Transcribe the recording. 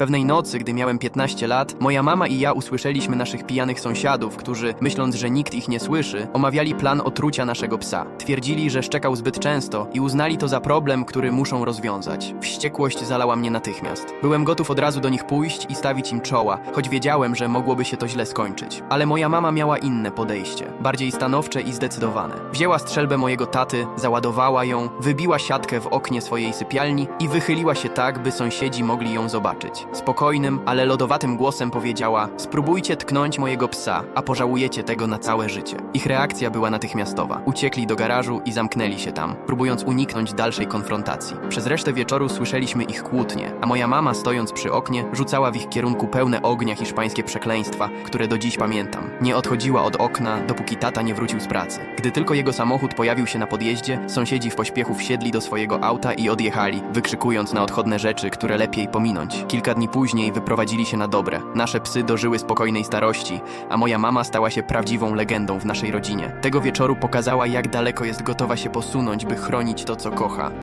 Pewnej nocy, gdy miałem 15 lat, moja mama i ja usłyszeliśmy naszych pijanych sąsiadów, którzy, myśląc, że nikt ich nie słyszy, omawiali plan otrucia naszego psa. Twierdzili, że szczekał zbyt często i uznali to za problem, który muszą rozwiązać. Wściekłość zalała mnie natychmiast. Byłem gotów od razu do nich pójść i stawić im czoła, choć wiedziałem, że mogłoby się to źle skończyć. Ale moja mama miała inne podejście, bardziej stanowcze i zdecydowane. Wzięła strzelbę mojego taty, załadowała ją, wybiła siatkę w oknie swojej sypialni i wychyliła się tak, by sąsiedzi mogli ją zobaczyć. Spokojnym, ale lodowatym głosem powiedziała: Spróbujcie tknąć mojego psa, a pożałujecie tego na całe życie. Ich reakcja była natychmiastowa. Uciekli do garażu i zamknęli się tam, próbując uniknąć dalszej konfrontacji. Przez resztę wieczoru słyszeliśmy ich kłótnie, a moja mama, stojąc przy oknie, rzucała w ich kierunku pełne ognia hiszpańskie przekleństwa, które do dziś pamiętam. Nie odchodziła od okna, dopóki tata nie wrócił z pracy. Gdy tylko jego samochód pojawił się na podjeździe, sąsiedzi w pośpiechu wsiedli do swojego auta i odjechali, wykrzykując na odchodne rzeczy, które lepiej pominąć. Kilka dni później wyprowadzili się na dobre. Nasze psy dożyły spokojnej starości, a moja mama stała się prawdziwą legendą w naszej rodzinie. Tego wieczoru pokazała, jak daleko jest gotowa się posunąć, by chronić to, co kocha.